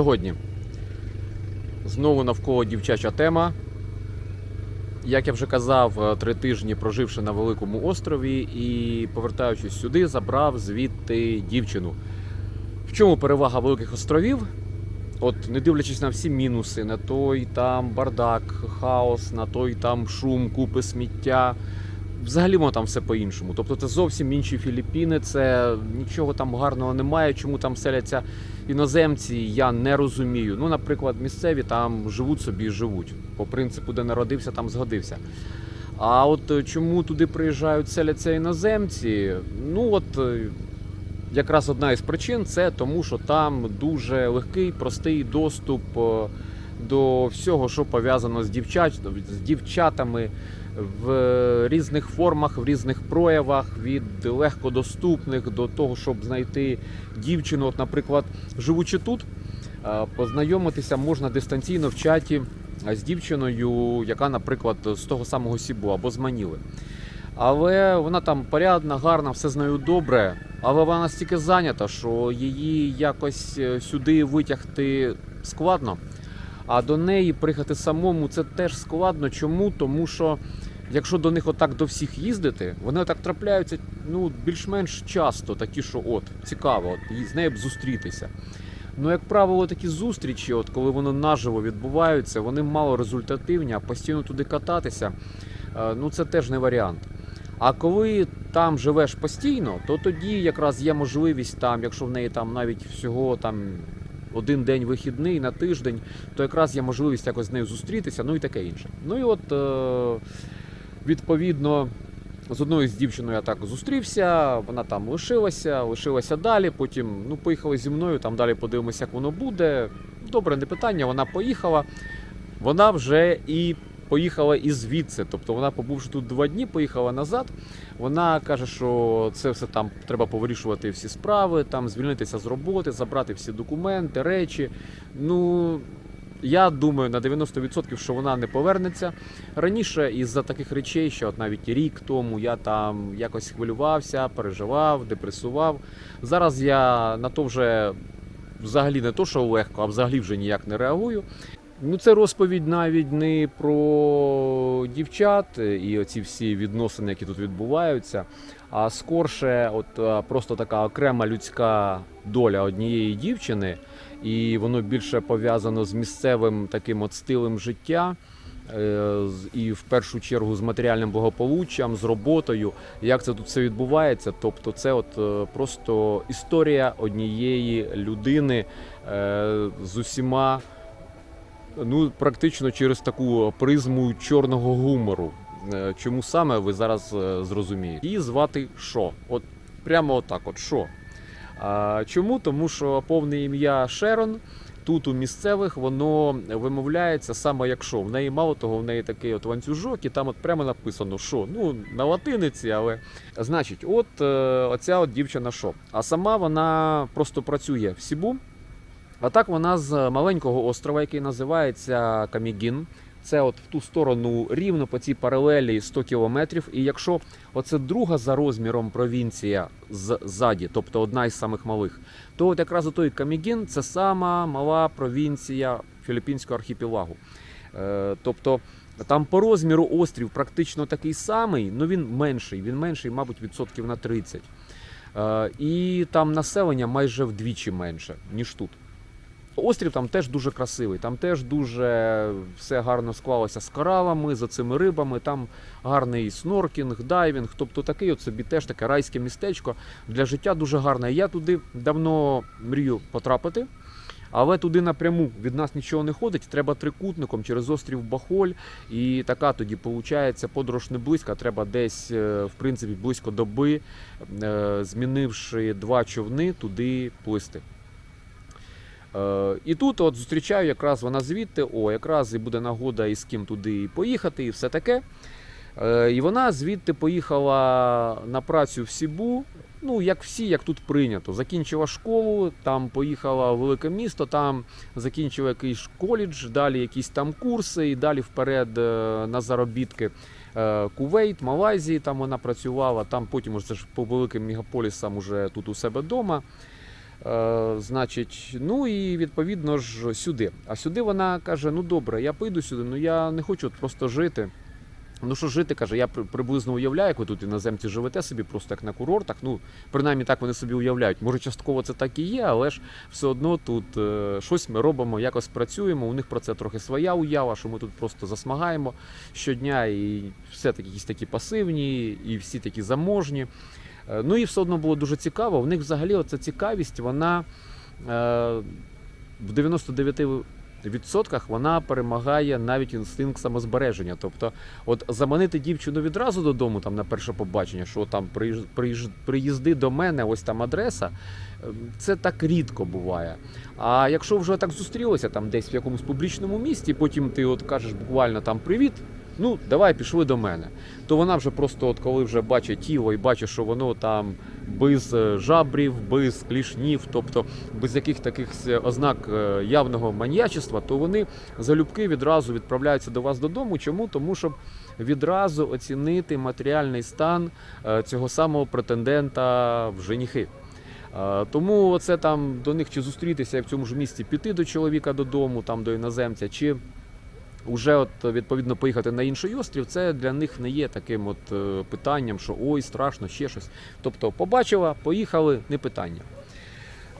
Сьогодні знову навколо дівчача тема. Як я вже казав, е, три тижні проживши на великому острові і повертаючись сюди, забрав звідти дівчину. В чому перевага великих островів? От, не дивлячись на всі мінуси, на той там бардак, хаос, на той там шум, купи сміття. Взагалі воно там все по-іншому. Тобто це зовсім інші Філіппіни, це нічого там гарного немає. Чому там селяться іноземці, я не розумію. Ну, наприклад, місцеві там живуть собі і живуть. По принципу, де народився, там згодився. А от е, чому туди приїжджають, селяться іноземці? Ну от е, якраз одна із причин це тому, що там дуже легкий, простий доступ е, до всього, що пов'язано з, дівчат, з дівчатами в різних формах, в різних проявах, від легкодоступних до того, щоб знайти дівчину. От, наприклад, живучи тут, познайомитися можна дистанційно в чаті з дівчиною, яка, наприклад, з того самого Сібу або з Маніли. Але вона там порядна, гарна, все з нею добре. Але вона настільки зайнята, що її якось е, сюди витягти складно. А до неї приїхати самому це теж складно. Чому? Тому що якщо до них отак до всіх їздити, вони отак трапляються ну, більш-менш часто, такі, що от, цікаво, от, з нею б зустрітися. Ну, як правило, такі зустрічі, от коли вони наживо відбуваються, вони мало результативні, а постійно туди кататися, е, ну це теж не варіант. А коли там живеш постійно, то тоді якраз є можливість там, якщо в неї там навіть всього там один день вихідний на тиждень, то якраз є можливість якось з нею зустрітися, ну і таке інше. Ну і от е, відповідно. З одною з дівчиною я так зустрівся, вона там лишилася, лишилася далі. Потім ну, поїхала зі мною, там далі подивимося, як воно буде. Добре, не питання, вона поїхала. Вона вже і поїхала і звідси. Тобто вона, побувши тут два дні, поїхала назад. Вона каже, що це все там треба повирішувати всі справи, там звільнитися з роботи, забрати всі документи, речі. Ну. Я думаю на 90% що вона не повернеться. Раніше із-за таких речей, що от навіть рік тому я там якось хвилювався, переживав, депресував. Зараз я на то вже взагалі не то, що легко, а взагалі вже ніяк не реагую. Ну, це розповідь навіть не про дівчат і оці всі відносини, які тут відбуваються, а скорше, от просто така окрема людська доля однієї дівчини, і воно більше пов'язано з місцевим таким от стилем життя. е, І в першу чергу з матеріальним благополуччям, з роботою, як це тут все відбувається. Тобто, це от е, просто історія однієї людини е, з усіма ну, практично через таку призму чорного гумору. Е, Чому саме ви зараз е, зрозумієте? Її звати Шо. От прямо отак, от Шо. А, чому? Тому що повне ім'я Шерон. Тут у місцевих воно вимовляється саме як шо. В неї мало того, в неї такий от ланцюжок, і там от прямо написано шо. Ну, на латиниці, але. Значить, от е, оця от дівчина шо. А сама вона просто працює в Сібу. А так вона з маленького острова, який називається Камігін. Це от в ту сторону рівно по цій паралелі 100 кілометрів. І якщо оце друга за розміром провінція ззаді, тобто одна із самих малих, то от якраз той Камігін це сама мала провінція Філіппінського архіпелагу. Е, тобто там по розміру острів практично такий самий, але він менший. Він менший, мабуть, відсотків на 30. Е, і там населення майже вдвічі менше, ніж тут. Острів там теж дуже красивий, там теж дуже все гарно склалося з коралами, за цими рибами. Там гарний сноркінг, дайвінг. Тобто такий от собі теж таке райське містечко для життя дуже гарне. Я туди давно мрію потрапити. Але туди напряму від нас нічого не ходить. Треба трикутником через острів Бахоль. І така тоді виходить подорож не близько. Треба десь, е, в принципі, близько доби, е, змінивши два човни, туди плисти. Е, І тут от зустрічаю якраз вона звідти, о, якраз і буде нагода і з ким туди поїхати, і все таке. Е, І вона звідти поїхала на працю в Сібу. Ну, як всі, як тут прийнято. Закінчила школу, там поїхала в велике місто, там закінчила якийсь коледж, далі якісь там курси, і далі вперед е, на заробітки. Кувейт, Малайзії, там вона працювала, там потім уже по великим мегаполісам уже тут у себе вдома. Е, значить, ну і відповідно ж сюди. А сюди вона каже: ну добре, я поїду сюди, ну я не хочу просто жити. Ну що жити, каже, я приблизно уявляю, як ви тут іноземці живете собі, просто як на курортах. Ну, принаймні так вони собі уявляють. Може, частково це так і є, але ж все одно тут е, щось ми робимо, якось працюємо. У них про це трохи своя уява, що ми тут просто засмагаємо щодня, і все такі якісь такі пасивні, і всі такі заможні. Е, Ну і все одно було дуже цікаво. У них взагалі оця цікавість, вона е, в 99% вона перемагає навіть інстинкт самозбереження. Тобто, от заманити дівчину відразу додому, там на перше побачення, що там приїзди до мене, ось там адреса. е, Це так рідко буває. А якщо вже так зустрілися там десь в якомусь публічному місті, потім ти от кажеш буквально там привіт. Ну, давай пішли до мене. То вона вже просто, от коли вже бачить тіло і бачить, що воно там без е, жабрів, без клішнів, тобто без яких таких е, ознак е, явного маньячества, то вони залюбки відразу відправляються до вас додому. Чому? Тому щоб відразу оцінити матеріальний стан цього самого претендента в женіхи. Тому це там до них чи зустрітися в цьому ж місці піти до чоловіка додому, там до іноземця, чи вже от відповідно поїхати на інший острів, це для них не є таким от е, питанням, що ой, страшно, ще щось. Тобто, побачила, поїхали, не питання.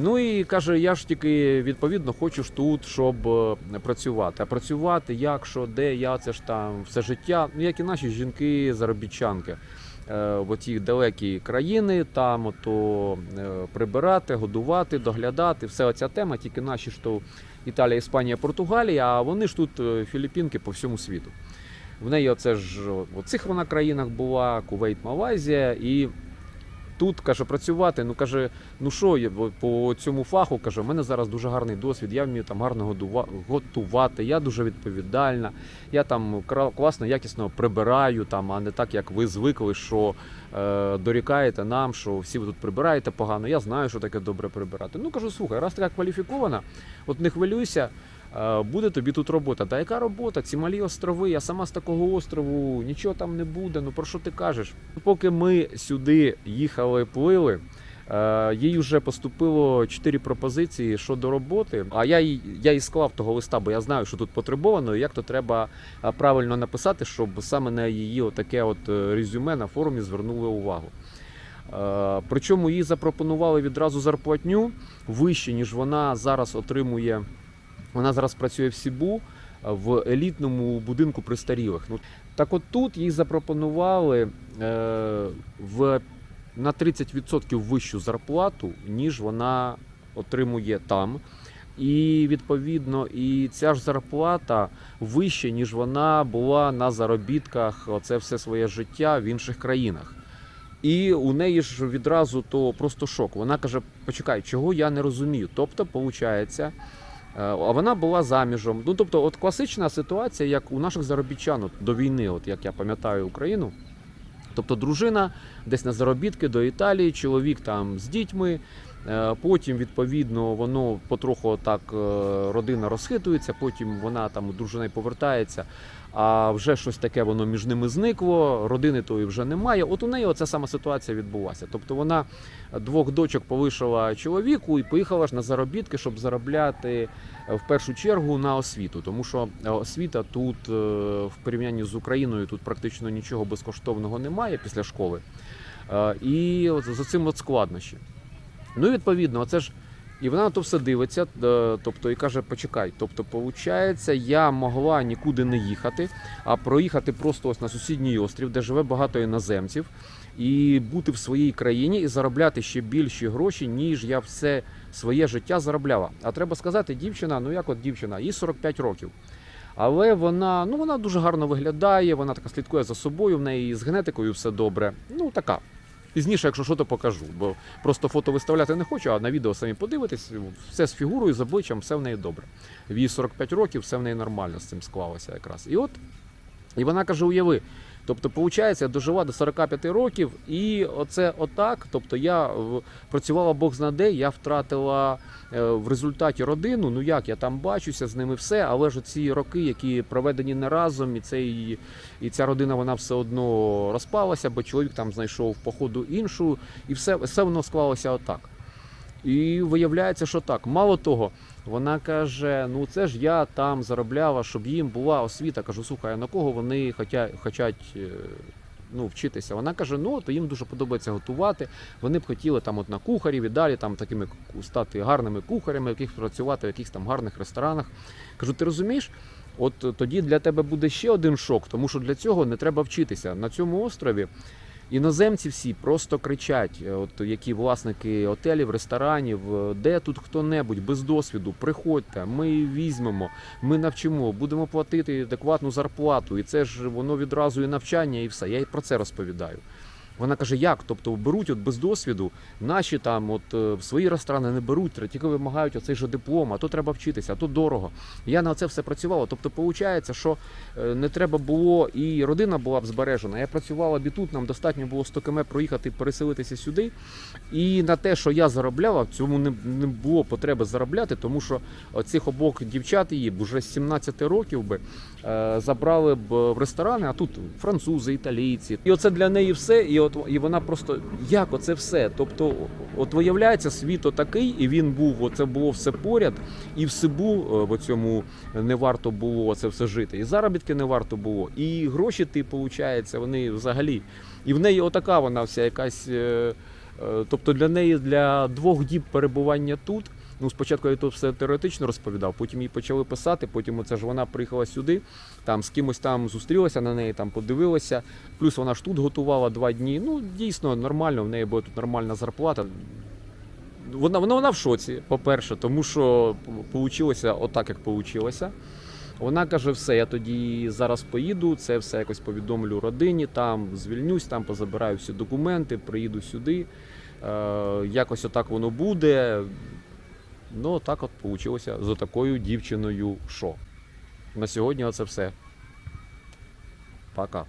Ну і каже, я ж тільки відповідно хочу ж тут, щоб е, працювати. А працювати як, що, де, я це ж там все життя, ну як і наші жінки, заробітчанки. Е, В оті далекі країни, там то прибирати, годувати, доглядати, все оця тема, тільки наші ж то Італія, Іспанія, Португалія, а вони ж тут е, Філіппінки по всьому світу. В неї оце ж в цих вона країнах була, Кувейт, Малайзія, і тут каже працювати. Ну каже, ну що бо по цьому фаху, каже, в мене зараз дуже гарний досвід, я вмію там гарно готувати, я дуже відповідальна, я там класно, якісно прибираю, там, а не так, як ви звикли, що е, дорікаєте нам, що всі ви тут прибираєте погано. Я знаю, що таке добре прибирати. Ну кажу, слухай, раз така кваліфікована, от не хвилюйся. Е, Буде тобі тут робота. Та яка робота? Ці малі острови, я сама з такого острову, нічого там не буде. Ну про що ти кажеш? Поки ми сюди їхали, плили, е, їй вже поступило чотири пропозиції щодо роботи. А я їй я їй склав того листа, бо я знаю, що тут потребовано, і як то треба е, правильно написати, щоб саме на її таке от резюме на форумі звернули увагу. Причому їй запропонували відразу зарплатню вище, ніж вона зараз отримує. Вона зараз працює в Сібу е, в елітному будинку престарілих. Ну так от тут їй запропонували е, в на 30% вищу зарплату, ніж вона отримує там. І відповідно, і ця ж зарплата вища, ніж вона була на заробітках оце все своє життя в інших країнах. І у неї ж відразу то просто шок. Вона каже: почекай, чого я не розумію. Тобто, виходить, а вона була заміжом. Ну тобто, от класична ситуація, як у наших заробітчан от, до війни, от як я пам'ятаю Україну. Тобто дружина десь на заробітки до Італії, чоловік там з дітьми. Е, Потім, відповідно, воно потроху так е, родина розхитується, потім вона там у дружини повертається, а вже щось таке воно між ними зникло, родини тої вже немає. От у неї оця сама ситуація відбулася. Тобто вона двох дочок полишила чоловіку і поїхала ж на заробітки, щоб заробляти е, в першу чергу на освіту. Тому що освіта тут в порівнянні з Україною тут практично нічого безкоштовного немає після школи. І за цим от складнощі. Ну, відповідно, це ж. І вона на то все дивиться, е, тобто і каже: почекай. Тобто, виходить, я могла нікуди не їхати, а проїхати просто ось на сусідній острів, де живе багато іноземців, і бути в своїй країні і заробляти ще більші гроші, ніж я все своє життя заробляла. А треба сказати, дівчина, ну як от дівчина, їй 45 років. Але вона, ну вона дуже гарно виглядає, вона така слідкує за собою, в неї з генетикою все добре. Ну така. Пізніше, якщо що, то покажу, бо просто фото виставляти не хочу, а на відео самі подивитись, все з фігурою, з обличчям, все в неї добре. В її 45 років, все в неї нормально з цим склалося якраз. І от, і вона каже: уяви. Тобто, виходить, я дожила до 45 років, і оце отак. Тобто я працювала Бог зна де, я втратила е, в результаті родину. Ну як я там бачуся з ними все, але ж ці роки, які проведені не разом, і цей і ця родина вона все одно розпалася, бо чоловік там знайшов походу іншу, і все, все воно склалося отак. І виявляється, що так. Мало того, вона каже: ну це ж я там заробляла, щоб їм була освіта. Кажу, слухай, а на кого вони хочуть е, ну, вчитися? Вона каже: ну то їм дуже подобається готувати. Вони б хотіли там от на кухарів і далі там такими стати гарними кухарями, яких працювати в якихось там гарних ресторанах. Кажу, ти розумієш? От тоді для тебе буде ще один шок, тому що для цього не треба вчитися. На цьому острові іноземці всі просто кричать, е, от які власники отелів, ресторанів, е, де тут хто-небудь без досвіду, приходьте, ми візьмемо, ми навчимо, будемо платити адекватну зарплату. І це ж воно відразу і навчання, і все. Я і про це розповідаю. Вона каже, як? Тобто беруть от без досвіду, наші там от е, свої ресторани не беруть, тільки вимагають оцей же диплом, а то треба вчитися, а то дорого. Я на це все працювала. Тобто, виходить, що е, не треба було, і родина була б збережена. Я працювала б і тут, нам достатньо було 100 км проїхати, переселитися сюди. І на те, що я заробляла, в цьому не, не було потреби заробляти, тому що цих обох дівчат її б уже з 17 років би е, забрали б в ресторани, а тут французи, італійці. І оце для неї все. І от і вона просто як оце все. Тобто, от виявляється, світ отакий, і він був, оце було все поряд, і в Сибу е, в цьому не варто було це все жити. І заробітки не варто було, і гроші ти, виходить, вони взагалі. І в неї отака вона вся якась. е, е, Тобто для неї для двох діб перебування тут. Ну, спочатку я тут все теоретично розповідав, потім їй почали писати, потім оце ж вона приїхала сюди, там з кимось там зустрілася на неї, там подивилася. Плюс вона ж тут готувала два дні. Ну, дійсно нормально, в неї була тут нормальна зарплата. Вона, вона, вона в шоці, по-перше, тому що вийшло отак, як вийшло. Вона каже: все, я тоді зараз поїду, це все якось повідомлю родині, там звільнюсь, там позабираю всі документи, приїду сюди. Е, якось отак воно буде. Ну, так от вийшло з такою дівчиною, що. На сьогодні оце все. Пока.